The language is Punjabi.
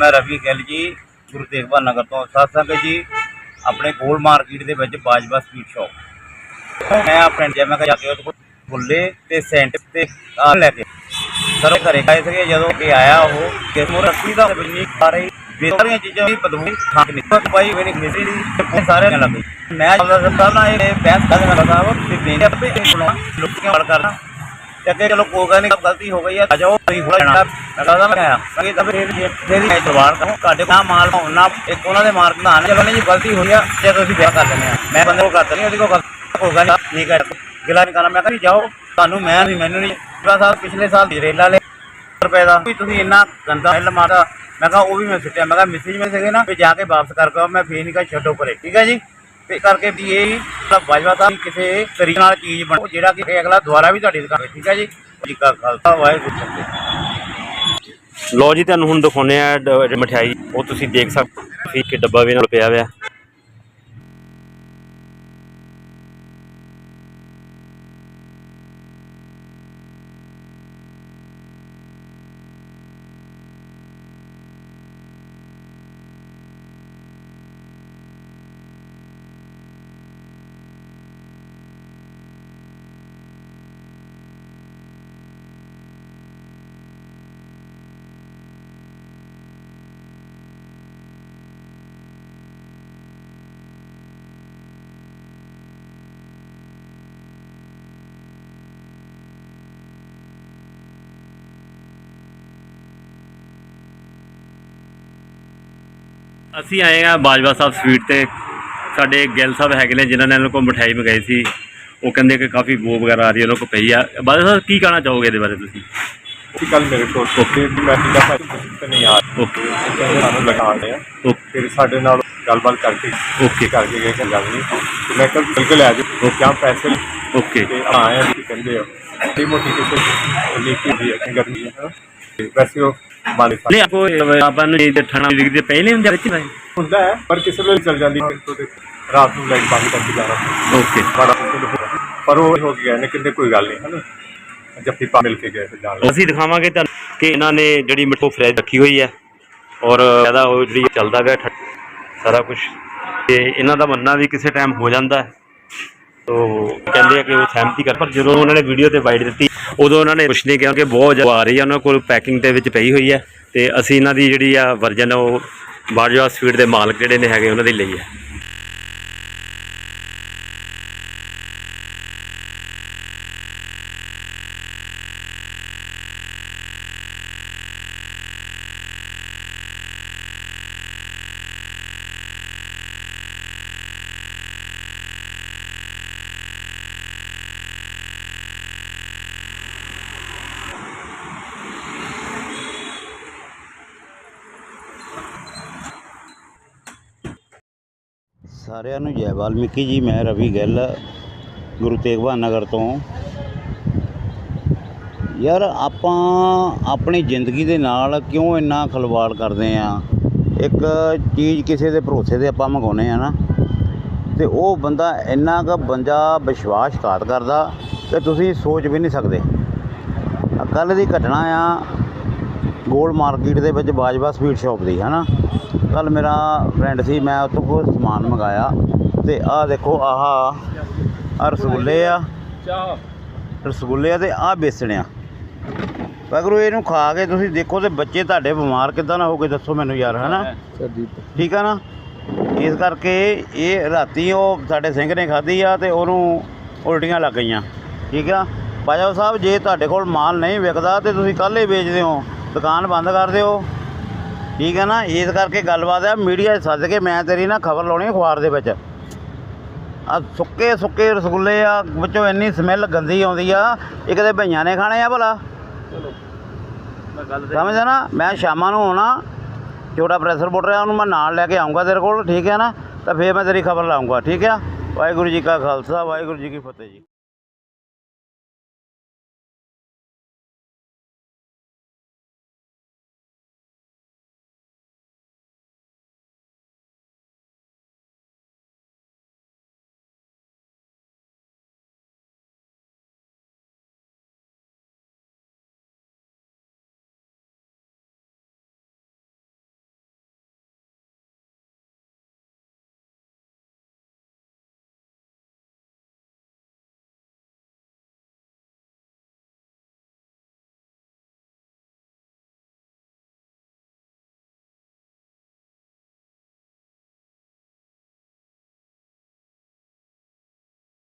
ਮੈਂ ਰਵੀ ਗਿੱਲ ਜੀ, ਗੁਰੂ ਤੇਗ ਬਹਾਦਰ ਨਗਰ ਤੋਂ ਸਾਧ ਸੰਗਤ ਜੀ, ਆਪਣੇ ਗੋਲ ਮਾਰਕੀਟ ਦੇ ਵਿੱਚ ਬਾਜਵਾ ਸਵੀਟ ਸ਼ਾਪ। ਮੈਂ ਆਪਣੇ ਜਿਵੇਂ ਕਿ ਜਾ ਕੇ ਉਹਦੇ ਕੋਲ ਤੇ ਸੈਂਟ ਤੇ ਆ ਲੈ ਕੇ। ਸਰ ਘਰੇ ਆਏ ਸੀਗੇ, ਜਦੋਂ ਕਿ ਆਇਆ ਉਹ ਕਿ ਮੋਰ ਦਾ ਬੰਨੀ ਸਾਰੇ ਸਾਰੀਆਂ ਚੀਜ਼ਾਂ ਦੀ ਬਦਬੂ ਖਾਂ ਨਿਕਲ ਪਾਈ ਮੇਰੀ ਮਿਸਰੀ ਦੀ ਸਾਰੇ ਲੱਗ ਗਈ ਮੈਂ ਆਪਦਾ ਸਰਕਾਰ ਨਾਲ ਇਹ ਬਹਿਸ ਕਰ ਰਿਹਾ ਬਤਾਓ ਕਿ ਮੇਰੇ ਆਪੇ ਬਣਾਉਣਾ ਲੋਕਾਂ ਨਾਲ ਕਰਨਾ ਤੇ ਚਲੋ ਕੋਈ ਗੱਲ ਨਹੀਂ ਗਲਤੀ ਹੋ ਗਈ ਹੈ ਆ, ਜਾਓ, ਤੁਸੀਂ ਥੋੜਾ ਜਾਣਾ। ਮੈਂ ਕਹਦਾ ਮੈਂ ਆਇਆ। ਕਿ ਤਾਂ ਫਿਰ ਫਿਰ ਮੈਂ ਜਵਾਨ ਕਰਾਂ ਤੁਹਾਡੇ ਕੋਲ ਮਾਲ ਹੋਣਾ ਇੱਕ ਉਹਨਾਂ ਦੇ ਮਾਰਕ ਦਾ ਚਲੋ ਨਹੀਂ ਜੀ, ਗਲਤੀ ਹੋਈ ਆ, ਤੇ ਤੁਸੀਂ ਵਿਆਹ ਕਰ ਲੈਣੇ ਆ। ਮੈਂ ਬੰਦੇ ਕੋਲ ਕਰਦਾ ਨਹੀਂ, ਉਹਦੀ ਕੋਲ ਗਲਤੀ ਹੋਗਾ ਨਹੀਂ ਠੀਕ ਗਿਲਾ ਨਹੀਂ ਕਰਨਾ ਮੈਂ ਕਹਿੰਦੀ ਜਾਓ, ਤੁਹਾਨੂੰ ਮੈਂ ਵੀ ਮੈਨੂੰ ਨਹੀਂ। ਪਿਛਲਾ ਪਿਛਲੇ ਸਾਲ ਦੀ ਲੈ, ਰੁਪਏ ਦਾ। ਵੀ ਤੁਸੀਂ ਇੰਨਾ ਗੰਦਾ ਬਿੱਲ ਮਾਰਾ ਮੈਂ ਕਿਹਾ ਉਹ ਵੀ ਮੈਂ ਸੁੱਟਿਆ, ਮੈਂ ਕਿਹਾ ਮੈਸੇਜ ਮੇ ਸੀਗੇ ਨਾ, ਵੀ ਜਾ ਕੇ ਵਾਪਸ ਕਰਕੇ ਆਓ ਮੈਂ ਫੇਰ ਨਹੀਂ ਕਾ ਛੱਡੋ ਪਰੇ। ਠੀਕ ਹੈ ਜੀ? ਇਸ ਕਰਕੇ ਵੀ ਇਹ ਜਿਹੜਾ ਬਾਜਵਾ ਕਿਸੇ ਤਰੀਕੇ ਨਾਲ ਚੀਜ਼ ਬਣੋ ਜਿਹੜਾ ਕਿ ਅਗਲਾ ਦੁਬਾਰਾ ਵੀ ਤੁਹਾਡੀ ਦੁਕਾਨ ਠੀਕ ਹੈ ਜੀ? ਜੀ ਕਾ ਖਾਲਸਾ, ਵਾਹਿਗੁਰੂ ਜੀ ਕੀ ਫਤਿਹ। ਲੋ ਜੀ, ਤੁਹਾਨੂੰ ਹੁਣ ਦਿਖਾਉਨੇ ਆ ਮਠਿਆਈ ਉਹ ਤੁਸੀਂ ਦੇਖ ਸਕਦੇ ਹੋ ਕਿ ਡੱਬਾ ਵੀ ਨਾਲ ਪਿਆ ਹੋਇਆ। ਅਸੀਂ ਆਏ ਆ ਬਾਜਵਾ ਸਾਹਿਬ ਸਵੀਟ ਤੇ। ਸਾਡੇ ਗਿੱਲ ਸਾਹਿਬ ਹੈਗੇ ਨੇ ਜਿਨ੍ਹਾਂ ਨੇ ਇਹਨਾਂ ਕੋਲ ਮਠਿਆਈ ਮੰਗਾਈ ਸੀ। ਉਹ ਕਹਿੰਦੇ ਕਿ ਕਾਫੀ ਬੋ ਵਗੈਰਾ ਆ ਰਹੀ ਹੈ ਉਹਨਾਂ ਕੋਲ ਪਈ ਆ। ਬਾਜਵਾ ਸਾਹਿਬ ਕੀ ਕਹਿਣਾ ਚਾਹੋਗੇ ਇਹਦੇ ਬਾਰੇ ਤੁਸੀਂ? ਕਿ ਕੱਲ ਮੇਰੇ ਕੋਲ ਕੋਕੇ ਦੀ ਮੈਂ ਕਿਹਾ ਭਾਈ ਤੁਸੀਂ ਨਹੀਂ ਆ ਓਕੇ। ਸਾਨੂੰ ਲਗਾਉਂਦੇ ਆ ਓਕੇ। ਫਿਰ ਸਾਡੇ ਨਾਲ ਗੱਲਬਾਤ ਕਰਕੇ ਓਕੇ। ਕਰਕੇ ਗਏ ਕਿ ਗੱਲ ਨਹੀਂ। ਤੇ ਮੈਂ ਕੱਲ ਬਿਲਕੁਲ ਆ ਜਾਓ। ਕਿਆ ਪੈਸੇ ਓਕੇ। ਤੇ ਆਏ ਆ ਕਿ ਕਹਿੰਦੇ ਆ ਤੇ ਮੋਟੀ ਕਿਸੇ ਨੀਤੀ ਦੀ ਹੈ ਗਰਮੀ ਹੈ ਤੇ ਵੈਸੇ ਉਹ ਨਹੀਂ ਆਪੋ ਆਪਾਂ ਨੂੰ ਇਹ ਠਣਾ ਲਿਖਦੇ ਪਹਿਲੇ ਹੁੰਦੇ ਵਿੱਚ ਭਾਈ। ਹੁੰਦਾ ਹੈ ਪਰ ਕਿਸੇ ਵੇਲੇ ਚੱਲ ਜਾਂਦੀ ਹੈ। ਤੋਂ ਤੇ ਰਾਤ ਨੂੰ ਲਾਈਟ ਬੰਦ ਕਰਕੇ ਜਾਣਾ ਓਕੇ। ਬੜਾ ਮੁਸ਼ਕਿਲ ਹੋ ਗਿਆ ਪਰ ਉਹ ਹੋ ਗਿਆ ਨੇ ਕਿਤੇ ਕੋਈ ਗੱਲ ਨਹੀਂ ਹੈ ਨਾ? ਜੱਫੀ ਪਾ ਮਿਲ ਕੇ ਗਏ ਲੱਗੇ। ਅਸੀਂ ਦਿਖਾਵਾਂਗੇ ਤੁਹਾਨੂੰ ਕਿ ਇਹਨਾਂ ਨੇ ਜਿਹੜੀ ਮਿੱਠੋ ਫਰਿੱਜ ਰੱਖੀ ਹੋਈ ਹੈ ਔਰ ਇਹਦਾ ਉਹ ਜਿਹੜੀ ਚੱਲਦਾ ਪਿਆ ਸਾਰਾ ਕੁਝ ਤੇ ਇਹਨਾਂ ਦਾ ਮੰਨਣਾ ਵੀ ਕਿਸੇ ਟਾਈਮ ਹੋ ਜਾਂਦਾ ਹੈ। ਉਹ ਕਹਿੰਦੇ ਆ ਕਿ ਉਹ ਸਹਿਮਤੀ ਕਰ, ਪਰ ਜਦੋਂ ਉਹਨਾਂ ਨੇ ਵੀਡੀਓ ਤੇ ਵਾਈਡ ਦਿੱਤੀ, ਉਦੋਂ ਉਹਨਾਂ ਨੇ ਕੁਛ ਨਹੀਂ ਕਿਹਾ ਕਿ ਬਹੁਤ ਜ਼ਿਆਦਾ ਆ ਰਹੀ ਆ, ਉਹਨਾਂ ਕੋਲ ਪੈਕਿੰਗ ਦੇ ਵਿੱਚ ਪਈ ਹੋਈ ਹੈ ਤੇ ਅਸੀਂ ਇਹਨਾਂ ਦੀ ਜਿਹੜੀ ਆ ਵਰਜਨ ਉਹ ਬਾਜਵਾ ਸਵੀਟ ਦੇ ਮਾਲਕ ਜਿਹੜੇ ਨੇ ਹੈਗੇ, ਉਹਨਾਂ ਦੀ ਲਈ ਹੈ ਸਾਰਿਆਂ ਨੂੰ ਜੈ ਵਾਲਮੀਕੀ ਜੀ, ਮੈਂ ਰਵੀ ਗਿੱਲ, ਗੁਰੂ ਤੇਗ ਬਹਾਦਰ ਨਗਰ ਤੋਂ। ਯਾਰ ਆਪਾਂ ਆਪਣੀ ਜ਼ਿੰਦਗੀ ਦੇ ਨਾਲ ਕਿਉਂ ਇੰਨਾ ਖਲਵਾੜ ਕਰਦੇ ਆ? ਇੱਕ ਚੀਜ਼ ਕਿਸੇ ਦੇ ਭਰੋਸੇ ਤੇ ਆਪਾਂ ਮੰਗਾਉਨੇ ਆ ਨਾ, ਤੇ ਉਹ ਬੰਦਾ ਇੰਨਾ ਕੁ ਬੰਦਾ ਵਿਸ਼ਵਾਸਘਾਤ ਕਰਦਾ ਕਿ ਤੁਸੀਂ ਸੋਚ ਵੀ ਨਹੀਂ ਸਕਦੇ। ਕੱਲ ਦੀ ਘਟਨਾ ਆ ਗੋਲ ਮਾਰਕੀਟ ਦੇ ਵਿੱਚ ਬਾਜਵਾ ਸਵੀਟ ਸ਼ਾਪ ਦੀ ਹਨਾ? ਕੱਲ ਮੇਰਾ ਫਰੈਂਡ ਸੀ ਮੈਂ ਉੱਥੋਂ ਕੋਈ ਸਮਾਨ ਮੰਗਾਇਆ ਤੇ ਆਹ ਦੇਖੋ ਆਹ ਆਹ ਰਸਗੁੱਲੇ ਆ। ਰਸਗੁੱਲੇ ਆ ਤੇ ਆਹ ਬੇਸਣ ਆ। ਵਗਰੂ ਇਹਨੂੰ ਖਾ ਕੇ ਤੁਸੀਂ ਦੇਖੋ ਤੇ ਬੱਚੇ ਤੁਹਾਡੇ ਬਿਮਾਰ ਕਿੱਦਾਂ ਨਾ ਹੋਗੇ ਦੱਸੋ ਮੈਨੂੰ ਯਾਰ ਹਨਾ? ਠੀਕ ਆ ਨਾ? ਇਸ ਕਰਕੇ ਇਹ ਰਾਤੀ ਉਹ ਸਾਡੇ ਸਿੰਘ ਨੇ ਖਾਧੀ ਆ ਤੇ ਉਹਨੂੰ ਉਲਟੀਆਂ ਲੱਗ ਗਈਆਂ। ਠੀਕ ਆ? ਬਾਜਾ ਸਾਹਿਬ ਜੇ ਤੁਹਾਡੇ ਕੋਲ ਮਾਲ ਨਹੀਂ ਵਿਕਦਾ ਤੇ ਤੁਸੀਂ ਕੱਲ੍ਹ ਹੀ ਵੇਚਦੇ ਹੋ। ਦੁਕਾਨ ਬੰਦ ਕਰ ਦਿਓ। ਠੀਕ ਹੈ ਨਾ? ਇਸ ਕਰਕੇ ਗੱਲਬਾਤ ਆ ਮੀਡੀਆ ਸੱਦ ਕੇ ਮੈਂ ਤੇਰੀ ਨਾ ਖਬਰ ਲਾਉਣੀ ਆ ਅਖਬਾਰ ਦੇ ਵਿੱਚ। ਆ ਸੁੱਕੇ ਸੁੱਕੇ ਰਸਗੁੱਲੇ ਆ ਵਿੱਚੋਂ ਇੰਨੀ ਸਮੈਲ ਗੰਦੀ ਆਉਂਦੀ ਆ ਇਹ ਕਦੇ ਭਈਆਂ ਨੇ ਖਾਣੇ ਆ ਭਲਾ। ਸਮਝਦਾ ਨਾ? ਮੈਂ ਸ਼ਾਮਾਂ ਨੂੰ ਆਉਣਾ ਛੋਟਾ ਪ੍ਰੈਸ਼ਰ ਬੋਟਰ ਆ ਉਹਨੂੰ ਮੈਂ ਨਾਲ ਲੈ ਕੇ ਆਉਂਗਾ ਤੇਰੇ ਕੋਲ ਠੀਕ ਹੈ ਨਾ? ਤਾਂ ਫੇਰ ਮੈਂ ਤੇਰੀ ਖਬਰ ਲਾਉਂਗਾ ਠੀਕ ਹੈ? ਵਾਹਿਗੁਰੂ ਜੀ ਕਾ ਖਾਲਸਾ ਵਾਹਿਗੁਰੂ ਜੀ ਕੀ ਫਤਿਹ ਜੀ।